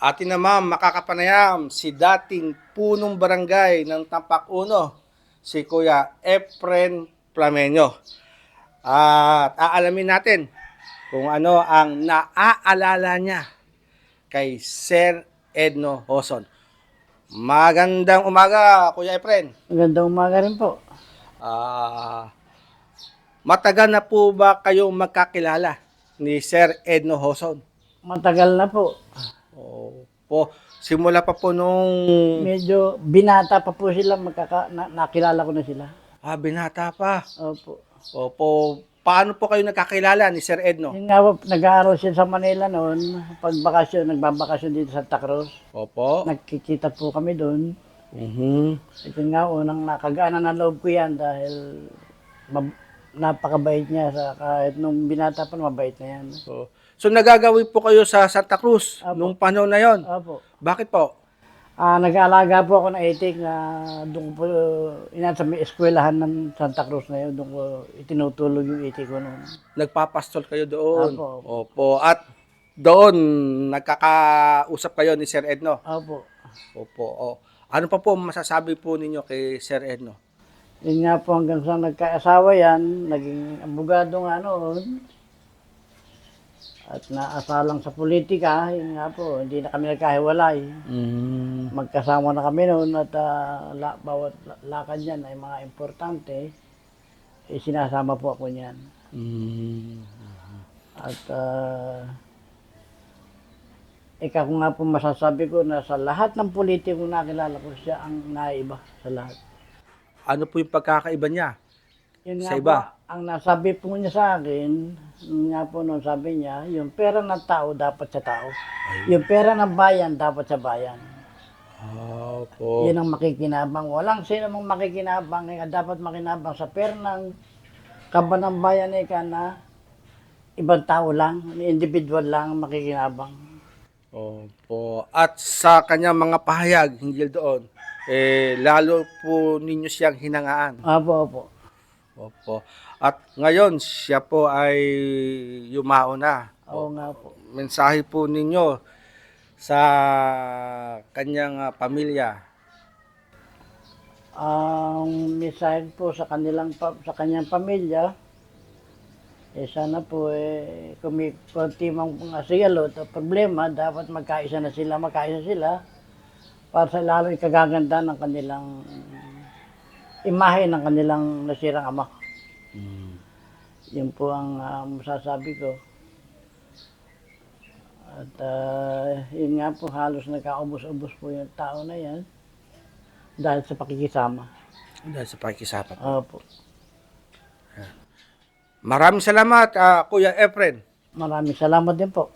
Atin naman makakapanayam si dating punong barangay ng Tampak Uno, si Kuya Efren Flamenyo. At aalamin natin kung ano ang naaalala niya kay Sir Edno Hoson. Magandang umaga, Kuya Efren. Magandang umaga rin po. Ah, matagal na po ba kayong magkakilala ni Sir Edno Hoson? Matagal na po. Opo. Simula pa po nung Medyo binata pa po sila, magkaka, na, nakilala ko na sila. ah, binata pa. Opo. Opo. Paano po kayo nagkakilala ni Sir Edno? Yun nga po, nag-aaral siya sa Manila noon. Pag bakasyon, nagbabakasyon dito sa Santa Cruz. Opo. Nagkikita po kami doon. Mhm. Ito nga, unang nakagana na loob ko yan dahil mab- napakabait niya. Sa, kahit nung binata pa, mabait na yan. So, so nagagawin po kayo sa Santa Cruz Opo. nung panahon na yon. Opo. Bakit po? Ah, nag-aalaga po ako ng etik na doon po, ina sa may eskwelahan ng Santa Cruz na yun, doon ko itinutulog yung etik ko noon. Nagpapastol kayo doon. Opo. Opo. At doon nagkakausap kayo ni Sir Edno. Opo. Opo. O. Ano pa po masasabi po ninyo kay Sir Edno? Yun nga po hanggang sa nagkaasawa yan, naging abogado nga noon. At naasalang sa politika, yun nga po, hindi na kami nagkahiwalay. Mm. Magkasama na kami noon at ah, la, bawat la- lakad niyan ay mga importante. Eh, sinasama po ako niyan. Mm. At uh, ikaw ko nga po masasabi ko na sa lahat ng politikong nakilala ko siya ang naiba sa lahat. Ano po yung pagkakaiba niya? Yun Sa nga iba? po, ang nasabi po niya sa akin, nga po nung sabi niya, yung pera ng tao dapat sa tao. Yung pera ng bayan dapat sa bayan. Opo. Yun ang makikinabang. Walang sino mong makikinabang. Eh, dapat makinabang sa pera ng kaban ng bayan eh, ka na ibang tao lang, individual lang ang makikinabang. Opo. At sa kanyang mga pahayag hinggil doon, eh, lalo po ninyo siyang hinangaan. Opo, opo. Opo. At ngayon, siya po ay yumao na. Oo nga po. Mensahe po ninyo sa kanyang ah, pamilya. Ang mensahe po sa kanilang pa, sa kanyang pamilya, eh sana po eh kung may konti mang mga sigalot o problema, dapat magkaisa na sila, magkaisa sila para sa lalo ikagaganda ng kanilang imahe ng kanilang nasirang ama. Yun po ang ah, masasabi ko. At ah, yun nga po, halos nagkaubos-ubos po yung tao na yan dahil sa pakikisama. Dahil sa pakikisama. Opo. Maraming salamat, ah, Kuya Efren. Maraming salamat din po.